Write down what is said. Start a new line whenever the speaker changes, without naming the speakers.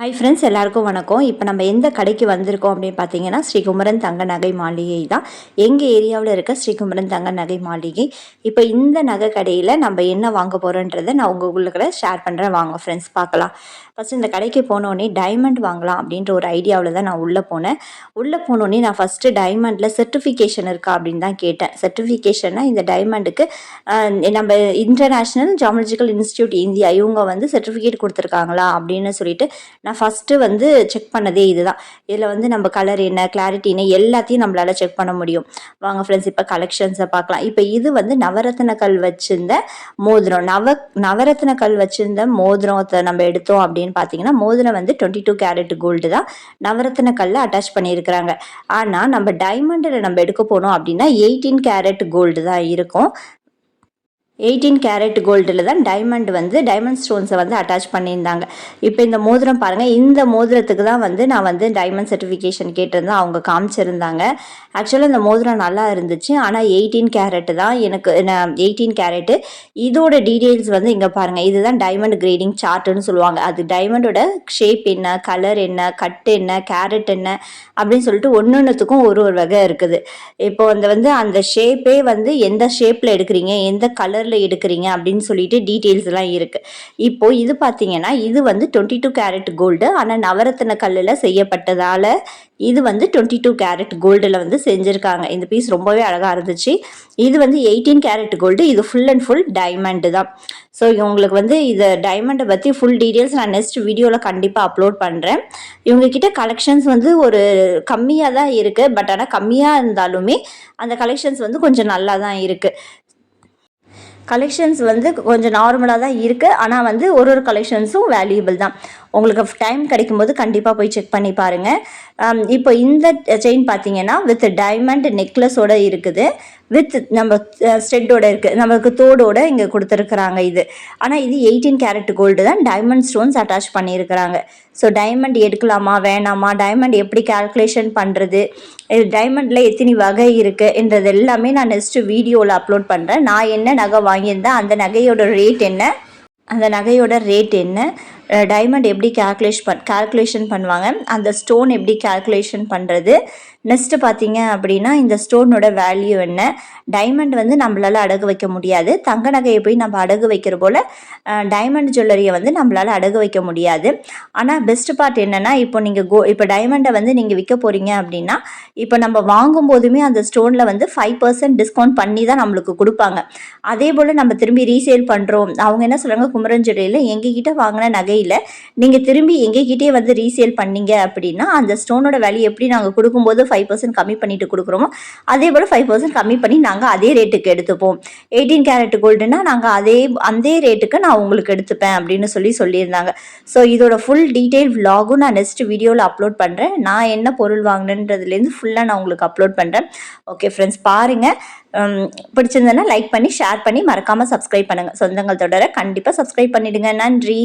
Hi friends எல்லாருக்கும் வணக்கம். இப்போ நம்ம எந்த கடைக்கு வந்திருக்கோம் அப்படின்னு பார்த்தீங்கன்னா ஸ்ரீகுமரன் தங்க நகை மாளிகை தான். எங்கள் ஏரியாவில் இருக்க ஸ்ரீகுமரன் தங்க நகை மாளிகை. இப்போ இந்த நகை கடையில் நம்ம என்ன வாங்க போகிறோன்றதை நான் உங்கள் உங்களுக்கு ஷேர் பண்ணுறேன் வாங்க ஃப்ரெண்ட்ஸ் பார்க்கலாம் ஃபஸ்ட் இந்த கடைக்கு போனோடனே டைமண்ட் வாங்கலாம் அப்படின்ற ஒரு ஐடியாவில் தான் நான் உள்ளே போனேன். உள்ளே போனோடனே நான் ஃபஸ்ட்டு டைமண்டில் சர்டிஃபிகேஷன் இருக்கா அப்படின்னு தான் கேட்டேன். சர்டிஃபிகேஷன்னா இந்த டைமண்டுக்கு நம்ம இன்டர்நேஷ்னல் ஜாமலஜிக்கல் இன்ஸ்டியூட் இந்தியா இவங்க வந்து சர்டிஃபிகேட் கொடுத்துருக்காங்களா அப்படின்னு சொல்லிட்டு நான் ஃபஸ்ட்டு வந்து செக் பண்ணதே இதுதான். இதில் வந்து நம்ம கலர் என்ன கிளாரிட்டி என்ன எல்லாத்தையும் நம்மளால் செக் பண்ண முடியும். வாங்க ஃப்ரெண்ட்ஸ் இப்போ கலெக்ஷன்ஸை பார்க்கலாம். இப்போ இது வந்து நவரத்ன கல் வச்சிருந்த மோதிரம். நவ நவரத்ன கல் வச்சிருந்த மோதிரத்தை நம்ம எடுத்தோம் அப்படின்னு பார்த்தீங்கன்னா மோதிரம் வந்து டுவெண்ட்டி டூ கேரட் கோல்டு தான் நவரத்ன கல்ல அட்டாச் பண்ணியிருக்கிறாங்க. ஆனால் நம்ம டைமண்டில் நம்ம எடுக்க போனோம் அப்படின்னா எயிட்டீன் கேரட் கோல்டு தான் இருக்கும். எயிட்டீன் கேரட் கோல்டில் தான் டைமண்ட் வந்து டைமண்ட் ஸ்டோன்ஸை வந்து அட்டாச் பண்ணியிருந்தாங்க. இப்போ இந்த மோதிரம் பாருங்கள் இந்த மோதிரத்துக்கு தான் வந்து நான் வந்து டைமண்ட் சர்டிஃபிகேஷன் கேட்டிருந்தேன். அவங்க காமிச்சிருந்தாங்க. ஆக்சுவலாக இந்த மோதிரம் நல்லா இருந்துச்சு. ஆனால் எயிட்டீன் கேரட்டு தான் எனக்கு எயிட்டீன் கேரட்டு இதோட டீட்டெயில்ஸ் வந்து இங்கே பாருங்கள் இதுதான் டைமண்ட் கிரேடிங் சார்ட்டுன்னு சொல்லுவாங்க. அது டைமண்டோட ஷேப் என்ன கலர் என்ன கட் என்ன கேரட் என்ன அப்படின்னு சொல்லிட்டு ஒன்று ஒன்றுத்துக்கும் ஒரு ஒரு வகை இருக்குது. இப்போ அந்த வந்து அந்த ஷேப்பே வந்து எந்த ஷேப்பில் எடுக்கிறீங்க எந்த கலர் கலரில் எடுக்கிறீங்க அப்படின்னு சொல்லிட்டு டீட்டெயில்ஸ் எல்லாம் இருக்குது இப்போது இது பார்த்தீங்கன்னா இது வந்து டுவெண்ட்டி டூ கேரட் கோல்டு ஆனால் நவரத்தின கல்லில் செய்யப்பட்டதால் இது வந்து டுவெண்ட்டி டூ கேரட் கோல்டில் வந்து செஞ்சுருக்காங்க. இந்த பீஸ் ரொம்பவே அழகாக இருந்துச்சு. இது வந்து எயிட்டீன் கேரட் கோல்டு இது ஃபுல் அண்ட் ஃபுல் டைமண்டு தான். ஸோ இவங்களுக்கு வந்து இது டைமண்டை பற்றி ஃபுல் டீட்டெயில்ஸ் நான் நெக்ஸ்ட் வீடியோவில் கண்டிப்பாக அப்லோட் பண்ணுறேன் இவங்கக்கிட்ட கலெக்ஷன்ஸ் வந்து ஒரு கம்மியாக தான் இருக்குது பட் ஆனால் கம்மியாக இருந்தாலுமே அந்த கலெக்ஷன்ஸ் வந்து கொஞ்சம் நல்லா தான் இருக்குது கலெக்ஷன்ஸ் வந்து கொஞ்சம் நார்மலாக தான் இருக்குது ஆனால் வந்து ஒரு ஒரு கலெக்ஷன்ஸும் வேல்யூபிள் தான். உங்களுக்கு டைம் கிடைக்கும்போது கண்டிப்பாக போய் செக் பண்ணி பாருங்கள் இப்போ இந்த செயின் பார்த்தீங்கன்னா வித் டைமண்ட் நெக்லஸோட இருக்குது. வித் நம்ம ஸ்டெட்டோட இருக்குது நமக்கு தோடோட இங்கே கொடுத்துருக்குறாங்க இது. ஆனால் இது எயிட்டீன் கேரட் கோல்டு தான் டைமண்ட் ஸ்டோன்ஸ் அட்டாச் பண்ணியிருக்கிறாங்க. ஸோ டைமண்ட் எடுக்கலாமா வேணாமா டைமண்ட் எப்படி கால்குலேஷன் பண்ணுறது இது டைமண்டில் எத்தனை வகை இருக்குதுன்றது எல்லாமே நான் நெக்ஸ்ட்டு வீடியோவில் அப்லோட் பண்ணுறேன் நான் என்ன நகை வாங்கியிருந்தேன் அந்த நகையோட ரேட் என்ன அந்த நகையோட ரேட் என்ன? டைமண்ட் எப்படி கேல்குலேஷ் பண் கேல்குலேஷன் பண்ணுவாங்க? அந்த ஸ்டோன் எப்படி கேல்குலேஷன் பண்ணுறது நெக்ஸ்ட்டு பார்த்தீங்க அப்படின்னா இந்த ஸ்டோனோட வேல்யூ என்ன? டைமண்ட் வந்து நம்மளால் அடகு வைக்க முடியாது. தங்க நகையை போய் நம்ம அடகு வைக்கிற போல் டைமண்ட் ஜுவல்லரியை வந்து நம்மளால் அடகு வைக்க முடியாது. ஆனால் பெஸ்ட் பார்ட் என்னென்னா இப்போ நீங்கள் கோ இப்போ டைமண்டை வந்து நீங்கள் விற்க போகிறீங்க அப்படின்னா இப்போ நம்ம வாங்கும் போதுமே அந்த ஸ்டோனில் வந்து ஃபைவ் பர்சன்ட் டிஸ்கவுண்ட் பண்ணி தான் நம்மளுக்கு கொடுப்பாங்க. அதே போல் நம்ம திரும்பி ரீசேல் பண்ணுறோம் அவங்க என்ன சொல்கிறாங்க குமரன் எங்ககிட்ட வாங்கின நகையில் நீங்கள் திரும்பி எங்ககிட்டே வந்து ரீசேல் பண்ணீங்க அப்படின்னா அந்த ஸ்டோனோட வேல்யூ எப்படி நாங்கள் கொடுக்கும்போது ஃபைவ் ஃபைவ் பர்சன்ட் கம்மி பண்ணிட்டு கொடுக்குறோமோ அதே போல் ஃபைவ் பர்சன்ட் கம்மி பண்ணி நாங்கள் அதே ரேட்டுக்கு எடுத்துப்போம். எயிட்டீன் கேரட் கோல்டுனா நாங்கள் அதே அதே ரேட்டுக்கு நான் உங்களுக்கு எடுத்துப்பேன் அப்படின்னு சொல்லி சொல்லியிருந்தாங்க. ஸோ இதோட ஃபுல் டீட்டெயில் விலாகும் நான் நெக்ஸ்ட் வீடியோவில் அப்லோட் பண்ணுறேன் நான் என்ன பொருள் வாங்கினேன்றதுலேருந்து ஃபுல்லாக நான் உங்களுக்கு அப்லோட் பண்ணுறேன் ஓகே ஃப்ரெண்ட்ஸ் பாருங்கள் பிடிச்சிருந்தேன்னா லைக் பண்ணி ஷேர் பண்ணி மறக்காமல் சப்ஸ்கிரைப் பண்ணுங்கள் சொந்தங்கள் தொடர கண்டிப்பாக சப்ஸ்கிரைப் பண்ணிவிடுங்க நன்றி.